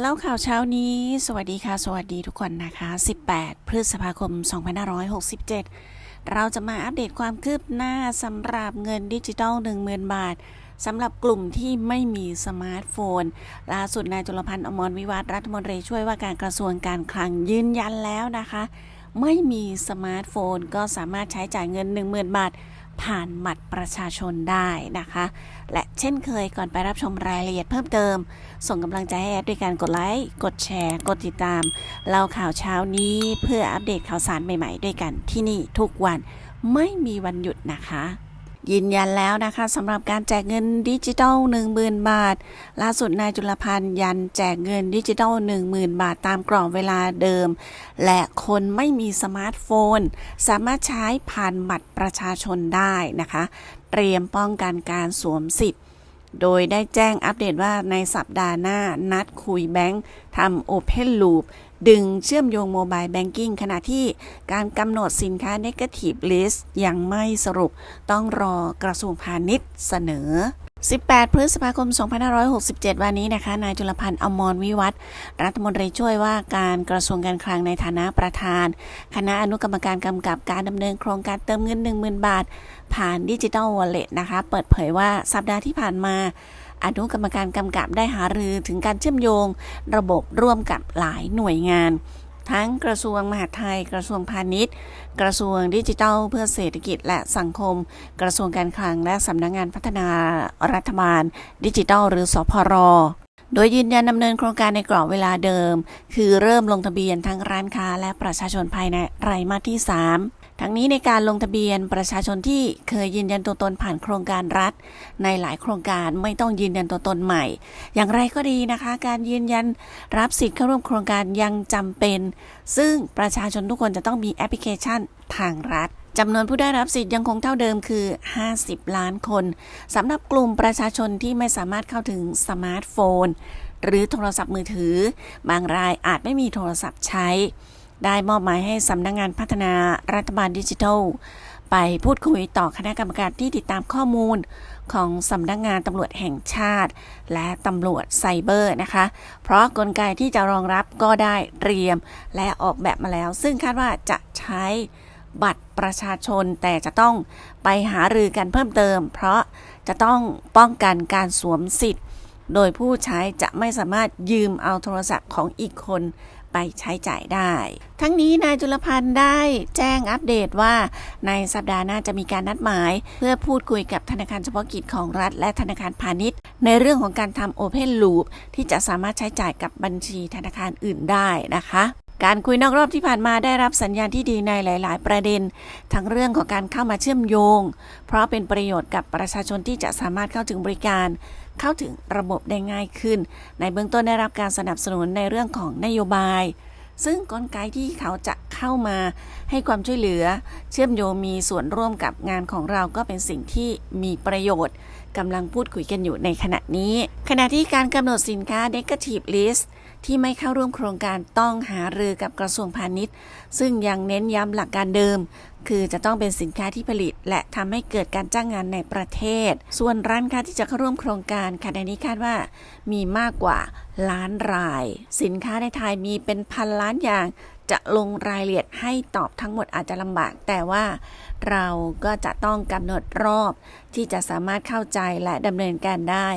เล่าข่าวเช้านี้ สวัสดีค่ะ สวัสดีทุกคนนะคะ 18 พฤษภาคม 2567 เราจะมาอัปเดตความคืบหน้าสำหรับเงินดิจิทัล10,000 บาทสำหรับกลุ่มที่ไม่มีสมาร์ทโฟน ล่าสุดนายจุลพันธ์อมรวิวัฒรัฐมนตรีช่วยว่าการกระทรวงการคลังยืนยันแล้วนะคะ ไม่มีสมาร์ทโฟนก็สามารถใช้จ่ายเงิน 10,000 บาท ผ่านบัตรประชาชนได้นะคะ และเช่นเคยก่อนไปรับชมรายละเอียดเพิ่มเติม ส่งกำลังใจให้แอดด้วยการกดไลค์กดแชร์ กดติดตาม เล่าข่าวเช้านี้เพื่ออัปเดตข่าวสารใหม่ๆ ด้วยกันที่นี่ทุกวันไม่มีวันหยุดนะคะ ยืนยันแล้วนะคะสำหรับการแจกเงินดิจิทัล10,000 บาท ล่าสุดนายจุลพันธ์ยันแจกเงินดิจิทัล10,000 บาทตามกรอบเวลาเดิม และคนไม่มีสมาร์ทโฟน สามารถใช้ผ่านบัตรประชาชนได้นะคะ เตรียมป้องกันการสวมสิทธิ์ โดยได้แจ้งอัปเดตว่าในสัปดาห์หน้านัดคุยแบงค์ทำโอเพนลูปดึงเชื่อมโยงโมบายแบงกิ้งขณะที่การกำหนดสินค้า Negative List ยังไม่สรุป ต้องรอกระทรวงพาณิชย์เสนอ 18 พฤษภาคม 2567 วันนี้นะคะ นายจุลพันธ์อมรวิวัฒน์รัฐมนตรีช่วยว่าการกระทรวงการคลังในฐานะประธาน คณะอนุกรรมการกำกับการดำเนินโครงการเติมเงิน 10,000 บาท ผ่านดิจิทัลวอลเล็ตนะคะ เปิดเผยว่าสัปดาห์ที่ผ่านมาอนุกรรมการกำกับได้หารือถึงการเชื่อมโยง ระบบร่วมกับหลายหน่วยงาน ทั้งกระทรวงมหาดไทย กระทรวงพาณิชย์ กระทรวงดิจิทัลเพื่อเศรษฐกิจและสังคม กระทรวงการคลังและสำนักงานพัฒนารัฐบาล ดิจิทัล หรือสพรโดยยืนยันดำเนินโครงการในกรอบเวลาเดิม คือเริ่มลงทะเบียนทั้งร้านค้าและประชาชนภายในไตรมาสที่ 3 ทั้งนี้ในการลงทะเบียนประชาชนที่เคยยืนยันตัวตนผ่านโครงการรัฐ ในหลายโครงการไม่ต้องยืนยันตัวตนใหม่ อย่างไรก็ดีนะคะ การยืนยันรับสิทธิ์เข้าร่วมโครงการยังจำเป็น ซึ่งประชาชนทุกคนจะต้องมีแอปพลิเคชันทางรัฐจำนวนผู้ได้รับสิทธิ์ยังคงเท่าเดิมคือ 50 ล้านคนสำหรับกลุ่มประชาชนที่ไม่สามารถเข้าถึงสมาร์ทโฟน หรือโทรศัพท์มือถือ บางรายอาจไม่มีโทรศัพท์ใช้ ได้มอบหมายให้สำนักงงานพัฒนารัฐบาลดิจิทัล ไปพูดคุยต่อคณะกรรมการที่ติดตามข้อมูลของสำนักงานตำรวจแห่งชาติ และตำรวจไซเบอร์นะคะ เพราะกลไกที่จะรองรับก็ได้เตรียมและออกแบบมาแล้ว ซึ่งคาดว่าจะใช้บัตรประชาชนแต่จะต้องไปหารือกันเพิ่มเติม เพราะจะต้องป้องกันการสวมสิทธิ์ โดยผู้ใช้จะไม่สามารถยืมเอาโทรศัพท์ของอีกคน ไปใช้จ่ายได้ ทั้งนี้นายจุลพันธ์ได้แจ้งอัปเดตว่า ในสัปดาห์หน้าจะมีการนัดหมาย เพื่อพูดคุยกับธนาคารเฉพาะกิจของรัฐ และธนาคารพาณิชย์ ในเรื่องของการทำ Open Loop ที่จะสามารถใช้จ่ายกับบัญชีธนาคารอื่นได้นะคะการคุยนอกรอบที่ผ่านมาได้รับสัญญาณที่ดีในหลาย ๆ ประเด็น ทั้งเรื่องของการเข้ามาเชื่อมโยง เพราะเป็นประโยชน์กับประชาชนที่จะสามารถเข้าถึงบริการ เข้าถึงระบบได้ง่ายขึ้น ในเบื้องต้นได้รับการสนับสนุนในเรื่องของนโยบาย ซึ่งกลไกที่เขาจะเข้ามาให้ความช่วยเหลือ เชื่อมโยงมีส่วนร่วมกับงานของเราก็เป็นสิ่งที่มีประโยชน์ กำลังพูดคุยกันอยู่ในขณะนี้ ขณะที่การกำหนดสินค้า Negative List ที่ไม่เข้าร่วมโครงการต้องหารือกับกระทรวงพาณิชย์ ซึ่งยังเน้นย้ำหลักการเดิม คือจะต้องเป็นสินค้าที่ผลิต และทำให้เกิดการจ้างงานในประเทศ ส่วนร้านค้าที่จะเข้าร่วมโครงการขณะนี้คาดว่า มีมากกว่าล้านราย สินค้าในไทยมีเป็นพันล้านอย่าง จะลงรายละเอียดให้ตอบทั้งหมดอาจจะลำบาก แต่ว่าเราก็จะต้องกำหนดรอบที่จะสามารถเข้าใจและดำเนินการได้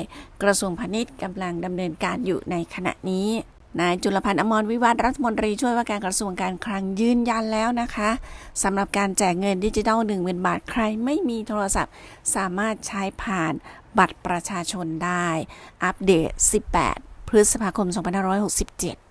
กระทรวงพาณิชย์กำลังดำเนินการอยู่ในขณะนี้นายจุลพันธ์อมรวิวัฒรัฐมนตรีช่วยว่าการกระทรวงการคลังยืนยันแล้วนะคะสำหรับการแจกเงินดิจิทัล1 0,000 บาทใครไม่มีโทรศัพท์ สามารถใช้ผ่านบัตรประชาชนได้ อัปเดต 18 พฤษภาคม 2567